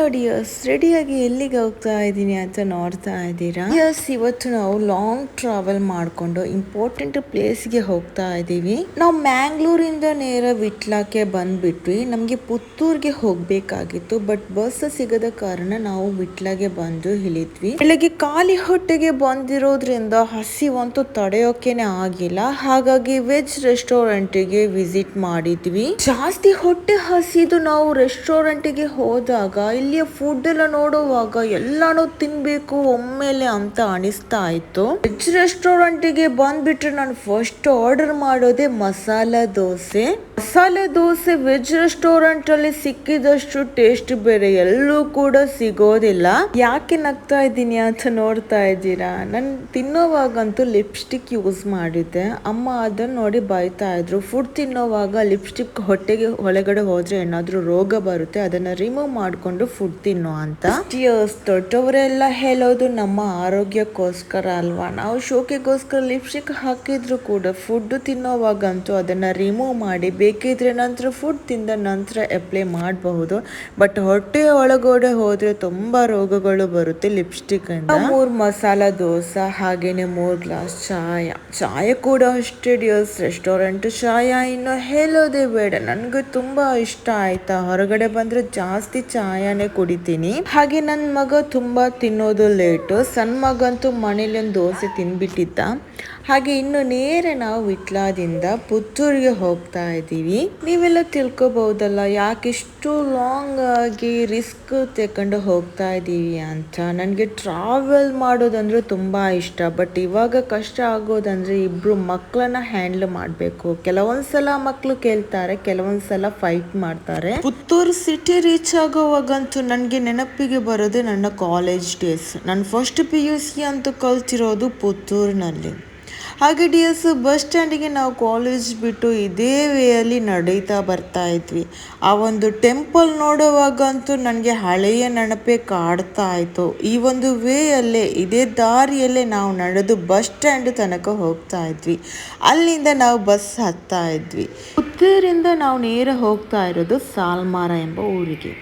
Hello dears ರೆಡಿಯಾಗಿ ಎಲ್ಲಿಗೆ ಹೋಗ್ತಾ ಇದ್ದೀನಿ ಅಂತ ನೋಡ್ತಾ ಇದ್ದೀರಾ? ಡಿಯರ್ಸ್ ಇವತ್ತು ನಾವು ಲಾಂಗ್ ಟ್ರಾವೆಲ್ ಮಾಡಿಕೊಂಡು ಇಂಪಾರ್ಟೆಂಟ್ ಪ್ಲೇಸ್ಗೆ ಹೋಗ್ತಾ ಇದ್ದೀವಿ. ನಾವು ಮ್ಯಾಂಗ್ಳೂರಿಂದ ನೇರ ವಿಟ್ಲಾಕ್ಕೆ ಬಂದ್ಬಿಟ್ವಿ. ನಮಗೆ ಪುತ್ತೂರ್ಗೆ ಹೋಗ್ಬೇಕಾಗಿತ್ತು ಬಟ್ ಬಸ್ ಸಿಗದ ಕಾರಣ ನಾವು ವಿಟ್ಲಾಗೆ ಬಂದು ಇಳಿದ್ವಿ. ಬೆಳಗ್ಗೆ ಖಾಲಿ ಹೊಟ್ಟೆಗೆ ಬಂದಿರೋದ್ರಿಂದ ಹಸಿವಂತೂ ತಡೆಯೋಕೆನೆ ಆಗಿಲ್ಲ. ಹಾಗಾಗಿ ವೆಜ್ ರೆಸ್ಟೋರೆಂಟ್ಗೆ ವಿಸಿಟ್ ಮಾಡಿದ್ವಿ. ಜಾಸ್ತಿ ಹೊಟ್ಟೆ ಹಸಿದು ನಾವು ರೆಸ್ಟೋರೆಂಟ್ಗೆ ಹೋದಾಗ ಇಲ್ಲಿಯ ಫುಡ್ ಎಲ್ಲ ನೋಡುವಾಗ ಎಲ್ಲಾನು ತಿನ್ಬೇಕು, ಒಮ್ಮೆಲೆ ಅಂತ ಅನಿಸ್ತಾ ಇತ್ತು. ವೆಜ್ ರೆಸ್ಟೋರೆಂಟ್ಗೆ ಬಂದ್ಬಿಟ್ರೆ ನಾನು ಫಸ್ಟ್ ಆರ್ಡರ್ ಮಾಡೋದೇ ಮಸಾಲ ದೋಸೆ. ಮಸಾಲೆ ದೋಸೆ ವೆಜ್ ರೆಸ್ಟೋರೆಂಟ್ ಅಲ್ಲಿ ಸಿಕ್ಕಿದಷ್ಟು ಟೇಸ್ಟ್ ಬೇರೆ ಎಲ್ಲೂ ಕೂಡ ಸಿಗೋದಿಲ್ಲ. ಯಾಕೆ ನಗ್ತಾ ಇದ್ದೀನಿ ಅಂತ ನೋಡ್ತಾ ಇದ್ದೀರಾ? ನಾನು ತಿನ್ನೋವಾಗಂತೂ ಲಿಪ್ಸ್ಟಿಕ್ ಯೂಸ್ ಮಾಡಿದ್ದೆ. ಅಮ್ಮ ಅದನ್ನ ನೋಡಿ ಬೈತಾ ಇದ್ರು. ಫುಡ್ ತಿನ್ನೋವಾಗ ಲಿಪ್ಸ್ಟಿಕ್ ಹೊಟ್ಟೆಗೆ ಒಳಗಡೆ ಹೋದ್ರೆ ಏನಾದ್ರೂ ರೋಗ ಬರುತ್ತೆ, ಅದನ್ನ ರಿಮೂವ್ ಮಾಡ್ಕೊಂಡು ಫುಡ್ ತಿನ್ನೋ ಅಂತ. ದೊಡ್ಡವರೆಲ್ಲ ಹೇಳೋದು ನಮ್ಮ ಆರೋಗ್ಯಕ್ಕೋಸ್ಕರ ಅಲ್ವಾ? ನಾವು ಶೋಕೆಗೋಸ್ಕರ ಲಿಪ್ಸ್ಟಿಕ್ ಹಾಕಿದ್ರು ಕೂಡ ಫುಡ್ ತಿನ್ನೋವಾಗಂತೂ ಅದನ್ನ ರಿಮೂವ್ ಮಾಡಿ ಬೇಕಿದ್ರೆ ನಂತರ ಫುಡ್ ತಿಂದ ನಂತರ ಅಪ್ಲೈ ಮಾಡಬಹುದು. ಬಟ್ ಹೊಟ್ಟೆಯ ಒಳಗಡೆ ಹೋದರೆ ತುಂಬಾ ರೋಗಗಳು ಬರುತ್ತೆ ಲಿಪ್ಸ್ಟಿಕ್ ಅಂತ ಮೂರು ಮಸಾಲ ದೋಸೆ, ಹಾಗೇನೆ ಮೂರು ಗ್ಲಾಸ್ ಚಾಯ. ಚಾಯ ಕೂಡ ಅಷ್ಟೇ ರೆಸ್ಟೋರೆಂಟ್ ಚಾಯ ಇನ್ನು ಹೇಳೋದೇ ಬೇಡ. ನನಗೆ ತುಂಬಾ ಇಷ್ಟ ಆಯ್ತಾ. ಹೊರಗಡೆ ಬಂದ್ರೆ ಜಾಸ್ತಿ ಚಾಯನೇ ಕುಡಿತೀನಿ. ಹಾಗೆ ನನ್ನ ಮಗ ತುಂಬಾ ತಿನ್ನೋದು ಲೇಟು ಸಣ್ಣ ಮಗಂತೂ ಮನೇಲಿ ಒಂದು ದೋಸೆ ತಿನ್ಬಿಟ್ಟಿದ್ದ. ಹಾಗೆ ಇನ್ನು ನೇರ ನಾವು ವಿಟ್ಲಾದಿಂದ ಪುತ್ತೂರಿಗೆ ಹೋಗ್ತಾ ಇದ್ದೀವಿ. ನೀವೆಲ್ಲ ತಿಳ್ಕೊಬಹುದಲ್ಲ ಯಾಕೆ ಇಷ್ಟು ಲಾಂಗ್ ಆಗಿ ರಿಸ್ಕ್ ತಗೊಂಡು ಹೋಗ್ತಾ ಇದ್ದೀವಿ ಅಂತ. ನನಗೆ ಟ್ರಾವೆಲ್ ಮಾಡೋದಂದ್ರೆ ತುಂಬಾ ಇಷ್ಟ ಬಟ್ ಇವಾಗ ಕಷ್ಟ ಆಗೋದಂದ್ರೆ ಇಬ್ರು ಮಕ್ಕಳನ್ನ ಹ್ಯಾಂಡಲ್ ಮಾಡಬೇಕು. ಕೆಲವೊಂದ್ಸಲ ಮಕ್ಕಳು ಕೇಳ್ತಾರೆ, ಕೆಲವೊಂದ್ಸಲ ಫೈಟ್ ಮಾಡ್ತಾರೆ. ಪುತ್ತೂರು ಸಿಟಿ ರೀಚ್ ಆಗೋವಾಗಂತೂ ನನಗೆ ನೆನಪಿಗೆ ಬರೋದು ನನ್ನ ಕಾಲೇಜ್ ಡೇಸ್ ನಾನು ಫಸ್ಟ್ ಪಿ ಯು ಸಿ ಅಂತೂ ಕಲ್ತಿರೋದು ಪುತ್ತೂರಿನಲ್ಲಿ. ಹಾಗೆ ಡಿ ಎಸ್ ಬಸ್ ಸ್ಟ್ಯಾಂಡಿಗೆ ನಾವು ಕಾಲೇಜ್ ಬಿಟ್ಟು ಇದೇ ವೇಯಲ್ಲಿ ನಡೀತಾ ಬರ್ತಾ ಇದ್ವಿ. ಆ ಒಂದು ಟೆಂಪಲ್ ನೋಡುವಾಗಂತೂ ನನಗೆ ಹಳೆಯ ನೆನಪೇ ಕಾಡ್ತಾ ಇತ್ತು. ಈ ಒಂದು ವೇಯಲ್ಲೇ, ಇದೇ ದಾರಿಯಲ್ಲೇ ನಾವು ನಡೆದು ಬಸ್ ಸ್ಟ್ಯಾಂಡ್ ತನಕ ಹೋಗ್ತಾ ಇದ್ವಿ. ಅಲ್ಲಿಂದ ನಾವು ಬಸ್ ಹತ್ತಾ ಇದ್ವಿ. ಪುತ್ತೂರಿಂದ ನಾವು ನೇರ ಹೋಗ್ತಾ ಇರೋದು ಸಾಲ್ಮಾರ ಎಂಬ ಊರಿಗೆ.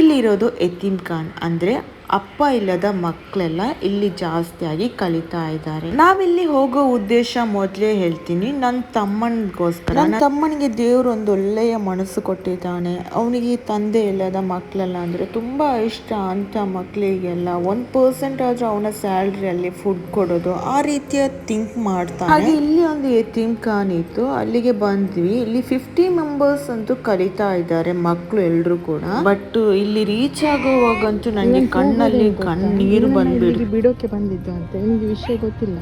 ಇಲ್ಲಿರೋದು ಎತ್ತಿನ್ ಖಾನ್ ಅಂದರೆ ಅಪ್ಪ ಇಲ್ಲದ ಮಕ್ಕಳೆಲ್ಲ ಇಲ್ಲಿ ಜಾಸ್ತಿಯಾಗಿ ಕಲಿತಾ ಇದ್ದಾರೆ. ನಾವಿಲ್ಲಿ ಹೋಗೋ ಉದ್ದೇಶ ಮೊದಲೇ ಹೇಳ್ತೀನಿ. ನನ್ನ ತಮ್ಮನಿಗೋಸ್ಕರ ನನ್ನ ತಮ್ಮನಿಗೆ ದೇವರು ಒಂದು ಒಳ್ಳೆಯ ಮನಸ್ಸು ಕೊಟ್ಟಿದ್ದಾನೆ. ಅವನಿಗೆ ತಂದೆ ಇಲ್ಲದ ಮಕ್ಕಳೆಲ್ಲ ಅಂದರೆ ತುಂಬ ಇಷ್ಟ ಅಂತ ಮಕ್ಕಳಿಗೆಲ್ಲ ಒಂದು ಪರ್ಸೆಂಟ್ ಆದರೂ ಅವನ ಸ್ಯಾಲ್ರಿಯಲ್ಲಿ ಫುಡ್ ಕೊಡೋದು ಆ ರೀತಿಯ ಥಿಂಕ್ ಮಾಡ್ತಾನೆ. ಹಾಗೆ ಇಲ್ಲಿ ಒಂದು ಎ ಖಾನ್ ಇತ್ತು. ಅಲ್ಲಿಗೆ ಬಂದ್ವಿ. ಇಲ್ಲಿ ಫಿಫ್ಟಿ ಮೆಂಬರ್ಸ್ ಅಂತೂ ಕಲಿತಾ ಇದ್ದಾರೆ ಮಕ್ಕಳು ಎಲ್ರು ಕೂಡ. ಬಟ್ ಇಲ್ಲಿ ರೀಚ್ ಆಗುವಾಗಂತೂ ನನಗೆ ಕಣ್ಣಲ್ಲಿ ಕಣ್ಣೀರು ಬಿಡೋಕೆ ಬಂದಿದ್ದು ಅಂತ. ನಿಮ್ಗೆ ವಿಷಯ ಗೊತ್ತಿಲ್ಲ.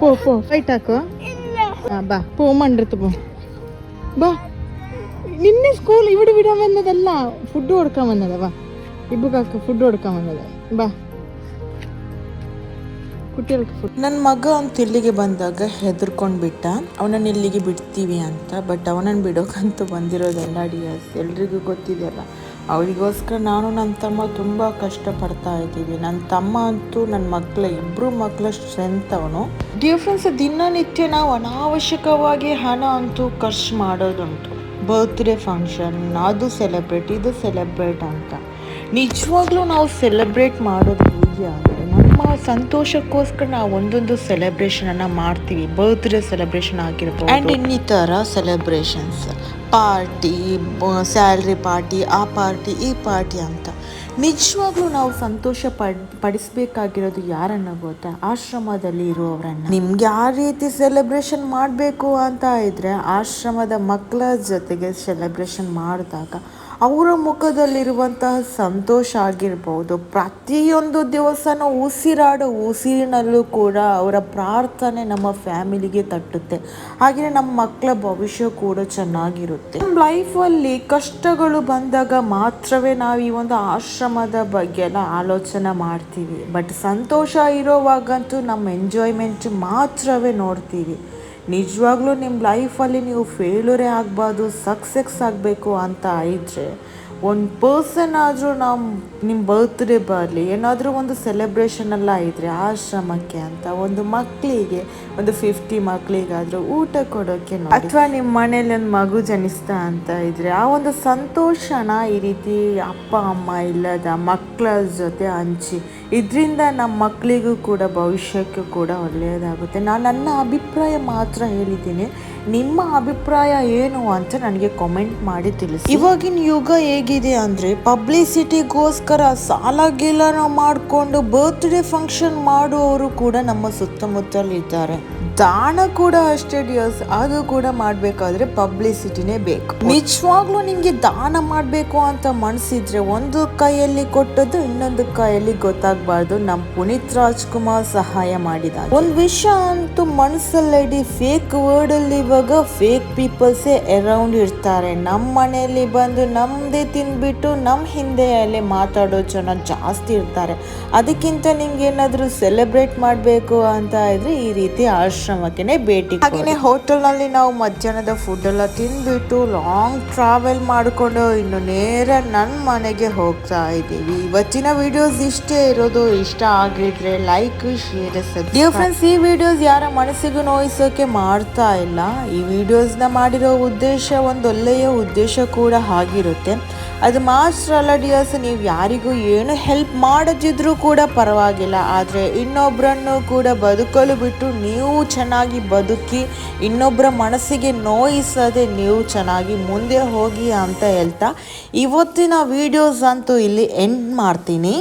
ಪೋ ಪೋ ಫೈಟ್ ಹಾಕು. ಬಾ. ಪೋ ಮಂಡ್ರತು ಪೋ ಬಾ. ನಿನ್ನೆ ಸ್ಕೂಲ್ ಇವಿಡು ಬಿಡ ಬಂದದಲ್ಲ? ಫುಡ್ ಹೊಡ್ಕೊ ಬಂದದ ಬಾ. ಇಬ್ಬಗಾಕ ಫುಡ್ ಹೊಡ್ಕೊಂಡ್ ಬಂದದ. ಬಾ. ನನ್ನ ಮಗ ಅವ್ನು ಇಲ್ಲಿಗೆ ಬಂದಾಗ ಹೆದರ್ಕೊಂಡು ಬಿಟ್ಟ. ಅವನನ್ನ ಇಲ್ಲಿಗೆ ಬಿಡ್ತೀವಿ ಅಂತ ಬಟ್ ಅವನನ್ನು ಬಿಡೋಕಂತೂ ಬಂದಿರೋದಲ್ಲ ಎಸ್ ಎಲ್ರಿಗೂ ಗೊತ್ತಿದೆಯಲ್ಲ ಅವರಿಗೋಸ್ಕರ ನಾನು ನನ್ನ ತಮ್ಮ ತುಂಬ ಕಷ್ಟಪಡ್ತಾ ಇದ್ದೀವಿ. ನನ್ನ ತಮ್ಮ ಅಂತೂ ನನ್ನ ಮಕ್ಕಳ ಇಬ್ಬರು ಮಕ್ಕಳ ಸ್ಟ್ರೆಂತ್ ಅವನು ಡಿಯರ್ ದಿನನಿತ್ಯ ನಾವು ಅನಾವಶ್ಯಕವಾಗಿ ಹಣ ಅಂತೂ ಖರ್ಚು ಮಾಡೋದುಂಟು. ಬರ್ತ್ಡೇ ಫಂಕ್ಷನ್ ಅದು ಸೆಲೆಬ್ರೇಟ್ ಇದು ಸೆಲೆಬ್ರೇಟ್ ಅಂತ. ನಿಜವಾಗ್ಲೂ ನಾವು ಸೆಲೆಬ್ರೇಟ್ ಮಾಡೋದು ಹೇಗೆ ನಮ್ಮ ಸಂತೋಷಕ್ಕೋಸ್ಕರ ನಾವು ಒಂದೊಂದು ಸೆಲೆಬ್ರೇಷನ್ ಅನ್ನ ಮಾಡ್ತೀವಿ. ಬರ್ತ್ಡೇ ಸೆಲೆಬ್ರೇಷನ್ ಆಗಿರ್ಬೋದು. ಆ್ಯಂಡ್ ಇನ್ನಿತರ ಸೆಲೆಬ್ರೇಷನ್ಸ್ ಪಾರ್ಟಿ ಸ್ಯಾಲ್ರಿ ಪಾರ್ಟಿ ಆ ಪಾರ್ಟಿ ಈ ಪಾರ್ಟಿ ಅಂತ. ನಿಜವಾಗ್ಲೂ ನಾವು ಸಂತೋಷ ಪಡ್ ಪಡಿಸ್ಬೇಕಾಗಿರೋದು ಯಾರನ್ನ ಗೊತ್ತಾ? ಆಶ್ರಮದಲ್ಲಿ ಇರುವವರನ್ನ. ನಿಮ್ಗೆ ಯಾವ ರೀತಿ ಸೆಲೆಬ್ರೇಷನ್ ಮಾಡಬೇಕು ಅಂತ ಇದ್ರೆ ಆಶ್ರಮದ ಮಕ್ಕಳ ಜೊತೆಗೆ ಸೆಲೆಬ್ರೇಷನ್ ಮಾಡಿದಾಗ ಅವರ ಮುಖದಲ್ಲಿರುವಂತಹ ಸಂತೋಷ ಆಗಿರ್ಬೋದು. ಪ್ರತಿಯೊಂದು ದಿವಸನೂ ಉಸಿರಾಡೋ ಉಸಿರಿನಲ್ಲೂ ಕೂಡ ಅವರ ಪ್ರಾರ್ಥನೆ ನಮ್ಮ ಫ್ಯಾಮಿಲಿಗೆ ತಟ್ಟುತ್ತೆ. ಹಾಗೆಯೇ ನಮ್ಮ ಮಕ್ಕಳ ಭವಿಷ್ಯ ಕೂಡ ಚೆನ್ನಾಗಿರುತ್ತೆ. ನಮ್ಮ ಲೈಫಲ್ಲಿ ಕಷ್ಟಗಳು ಬಂದಾಗ ಮಾತ್ರವೇ ನಾವು ಈ ಒಂದು ಆಶ್ರಮದ ಬಗ್ಗೆ ಎಲ್ಲ ಆಲೋಚನೆ ಮಾಡ್ತೀವಿ. ಬಟ್ ಸಂತೋಷ ಇರೋವಾಗಂತೂ ನಮ್ಮ ಎಂಜಾಯ್ಮೆಂಟ್ ಮಾತ್ರವೇ ನೋಡ್ತೀವಿ. ನಿಜವಾಗ್ಲೂ ನಿಮ್ಮ ಲೈಫಲ್ಲಿ ನೀವು ಫೇಲ್ಯೂರೇ ಆಗಬಾರ್ದು ಸಕ್ಸಸ್ ಆಗಬೇಕು ಅಂತ ಇದ್ದರೆ ಒಂದು ಪರ್ಸನ್ ಆದರೂ ನಾವು ನಿಮ್ಮ ಬರ್ತ್ಡೇ ಬರಲಿ, ಏನಾದರೂ ಒಂದು ಸೆಲೆಬ್ರೇಷನ್ ಎಲ್ಲ ಇದ್ರೆ ಆಶ್ರಮಕ್ಕೆ ಅಂತ ಒಂದು ಮಕ್ಕಳಿಗೆ ಒಂದು ಫಿಫ್ಟಿ ಮಕ್ಕಳಿಗಾದರೂ ಊಟ ಕೊಡೋಕ್ಕೆ ಅಥವಾ ನಿಮ್ಮ ಮನೇಲಿ ಒಂದು ಮಗು ಜನಿಸ್ತಾ ಅಂತ ಇದ್ದರೆ ಆ ಒಂದು ಸಂತೋಷನ ಈ ರೀತಿ ಅಪ್ಪ, ಅಮ್ಮ ಇಲ್ಲದ ಮಕ್ಕಳ ಜೊತೆ ಹಂಚಿ, ಇದರಿಂದ ನಮ್ಮ ಮಕ್ಕಳಿಗೂ ಕೂಡ ಭವಿಷ್ಯಕ್ಕೂ ಕೂಡ ಒಳ್ಳೆಯದಾಗುತ್ತೆ ನಾನು ನನ್ನ ಅಭಿಪ್ರಾಯ ಮಾತ್ರ ಹೇಳಿದ್ದೀನಿ. ನಿಮ್ಮ ಅಭಿಪ್ರಾಯ ಏನು ಅಂತ ನನಗೆ ಕಾಮೆಂಟ್ ಮಾಡಿ ತಿಳಿಸಿ. ಇವಾಗಿನ ಯುಗ ಹೇಗಿದೆ ಅಂದರೆ ಪಬ್ಲಿಸಿಟಿಗೋಸ್ಕರ ಸಾಲ ಗೀಲನ ಮಾಡಿಕೊಂಡು ಬರ್ತ್ಡೇ ಫಂಕ್ಷನ್ ಮಾಡುವವರು ಕೂಡ ನಮ್ಮ ಸುತ್ತಮುತ್ತಲಿದ್ದಾರೆ. ದಾನ ಕೂಡ ಅಷ್ಟೇ ಡಿಯರ್ಸ್ ಅದು ಕೂಡ ಮಾಡಬೇಕಾದ್ರೆ ಪಬ್ಲಿಸಿಟಿನೇ ಬೇಕು. ನಿಜವಾಗ್ಲೂ ನಿಮಗೆ ದಾನ ಮಾಡಬೇಕು ಅಂತ ಮನಸ್ಸಿದ್ರೆ ಒಂದು ಕೈಯಲ್ಲಿ ಕೊಟ್ಟದ್ದು ಇನ್ನೊಂದು ಕೈಯಲ್ಲಿ ಗೊತ್ತಾಗಬಾರ್ದು. ನಮ್ಮ ಪುನೀತ್ ರಾಜ್ಕುಮಾರ್ ಸಹಾಯ ಮಾಡಿದ ಒಂದು ವಿಷಯ ಅಂತೂ ಮನಸ್ಸಲ್ಲಿ ಫೇಕ್ ವರ್ಡ್ ಅಲ್ಲಿ ಇವಾಗ ಫೇಕ್ ಪೀಪಲ್ಸೇ ಅರೌಂಡ್ ಇರ್ತಾರೆ. ನಮ್ಮ ಮನೆಯಲ್ಲಿ ಬಂದು ನಮ್ಮದೇ ತಿಂದ್ಬಿಟ್ಟು ನಮ್ಮ ಹಿಂದೆ ಅಲ್ಲಿ ಮಾತಾಡೋ ಜನ ಜಾಸ್ತಿ ಇರ್ತಾರೆ. ಅದಕ್ಕಿಂತ ನಿಮ್ಗೆ ಏನಾದರೂ ಸೆಲೆಬ್ರೇಟ್ ಮಾಡಬೇಕು ಅಂತ ಇದ್ರೆ ಈ ರೀತಿ ಆಶ್ರಮಕ್ಕೆ ಭೇಟಿ ಹಾಗೆಯೇ ಹೋಟೆಲ್ನಲ್ಲಿ ನಾವು ಮಧ್ಯಾಹ್ನದ ಫುಡ್ ಎಲ್ಲ ತಿಂದ್ಬಿಟ್ಟು ಲಾಂಗ್ ಟ್ರಾವೆಲ್ ಮಾಡಿಕೊಂಡು ಇನ್ನು ನೇರ ನನ್ನ ಮನೆಗೆ ಹೋಗ್ತಾ ಇದ್ದೀವಿ. ಇವತ್ತಿನ ವಿಡಿಯೋಸ್ ಇಷ್ಟೇ ಇರೋದು. ಇಷ್ಟ ಆಗಿದ್ರೆ ಲೈಕ್ ಶೇರ್ ಸಬ್ಸ್ಕ್ರೈಬ್ ಫ್ರೆಂಡ್ಸ್ ಈ ವಿಡಿಯೋಸ್ ಯಾರ ಮನಸ್ಸಿಗೂ ನೋಯಿಸೋಕೆ ಮಾಡ್ತಾ ಇಲ್ಲ. ಈ ವಿಡಿಯೋಸ್ನ ಮಾಡಿರೋ ಉದ್ದೇಶ ಒಂದು ಒಳ್ಳೆಯ ಉದ್ದೇಶ ಕೂಡ ಆಗಿರುತ್ತೆ. ಅದು ಮಾಸ್ಟರ್ ಅಲ್ಲ ಡಿಯರ್ಸ್ ನೀವು ಯಾರಿಗೂ ಏನು ಹೆಲ್ಪ್ ಮಾಡದಿದ್ರೂ ಕೂಡ ಪರವಾಗಿಲ್ಲ. ಆದರೆ ಇನ್ನೊಬ್ಬರನ್ನು ಕೂಡ ಬದುಕಲು ಬಿಟ್ಟು ನೀವು ಚೆನ್ನಾಗಿ ಬದುಕಿ ಇನ್ನೊಬ್ಬರ ಮನಸ್ಸಿಗೆ ನೋಯಿಸದೆ ನೀವು ಚೆನ್ನಾಗಿ ಮುಂದೆ ಹೋಗಿ ಅಂತ ಹೇಳ್ತಾ, ಇವತ್ತಿನ ವೀಡಿಯೋಸ್ ಅಂತೂ ಇಲ್ಲಿ ಎಂಡ್ ಮಾಡ್ತೀನಿ.